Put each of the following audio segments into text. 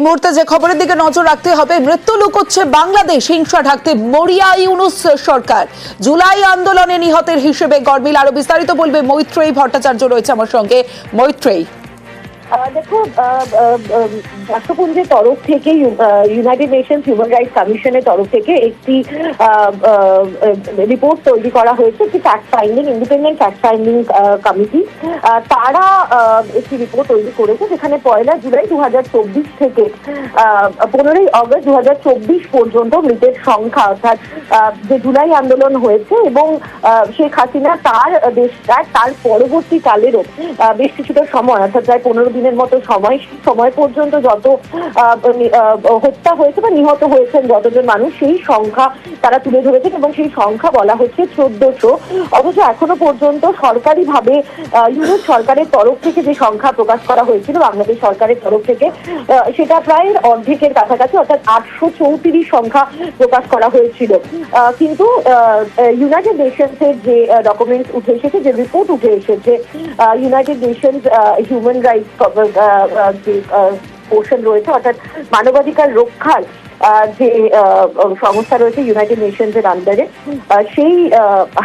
মুহূর্তে যে খবরের দিকে নজর রাখতে হবে, মৃত্যু লুকোচ্ছে বাংলাদেশ, হিংসা ঢাকতে মরিয়া ইউনুস সরকার। জুলাই আন্দোলনে নিহতের হিসেবে গরমিল আরও বিস্তারিত বলবে মৈত্রেয়ী ভট্টাচার্য রয়েছে আমার সঙ্গে। মৈত্রেয়ী। দেখো রাষ্ট্রপুঞ্জের তরফ থেকে ইউনাইটেড নেশনস হিউম্যান রাইটস কমিশনের তরফ থেকে একটি রিপোর্ট তৈরি করা হয়েছে একটি fact finding independent fact finding committee তারা একটি রিপোর্ট তৈরি করেছে যেখানে পয়লা জুলাই দুহাজার চব্বিশ থেকে পনেরোই অগস্ট দু চব্বিশ পর্যন্ত মৃতের সংখ্যা, অর্থাৎ যে জুলাই আন্দোলন হয়েছে এবং শেখ হাসিনা তার দেশটার তার পরবর্তীকালেরও বেশ কিছুটা সময়, অর্থাৎ প্রায় পনেরো দিনের মতো সময় সময় পর্যন্ত যত হত্যা হয়েছে বা নিহত হয়েছেন যতজন মানুষ, সেই সংখ্যা তারা তুলে ধরেছেন এবং সেই সংখ্যা বলা হচ্ছে চোদ্দশো। অথচ এখনও পর্যন্ত সরকারিভাবে ইউরোপ সরকারের তরফ থেকে যে সংখ্যা প্রকাশ করা হয়েছিল, বাংলাদেশ সরকারের তরফ থেকে সেটা প্রায় অর্ধেকের কাছাকাছি, অর্থাৎ আটশো চৌত্রিশ সংখ্যা প্রকাশ করা হয়েছিল। কিন্তু ইউনাইটেড নেশনসের যে ডকুমেন্টস উঠে এসেছে, যে রিপোর্ট উঠে এসেছে ইউনাইটেড নেশনস হিউম্যান রাইটস যে পোর্শন রয়েছে, অর্থাৎ মানবাধিকার রক্ষার যে সংস্থা রয়েছে ইউনাইটেড নেশনস এর আন্ডারে সেই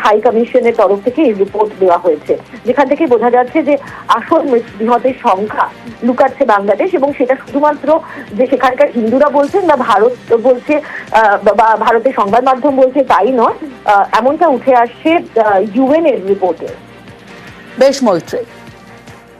হাই কমিশনের তরফ থেকে এই রিপোর্ট দেওয়া হয়েছে। যেখান থেকে বোঝা যাচ্ছে যে আসল নিহতের সংখ্যা লুকাচ্ছে বাংলাদেশ এবং সেটা শুধুমাত্র যে সেখানকার হিন্দুরা বলছেন বা ভারত বলছে বা- ভারতের সংবাদ মাধ্যম বলছে তাই নয় এমনটা উঠে আসছে ইউএন এর রিপোর্টে বেশ মৈত্রেয়ী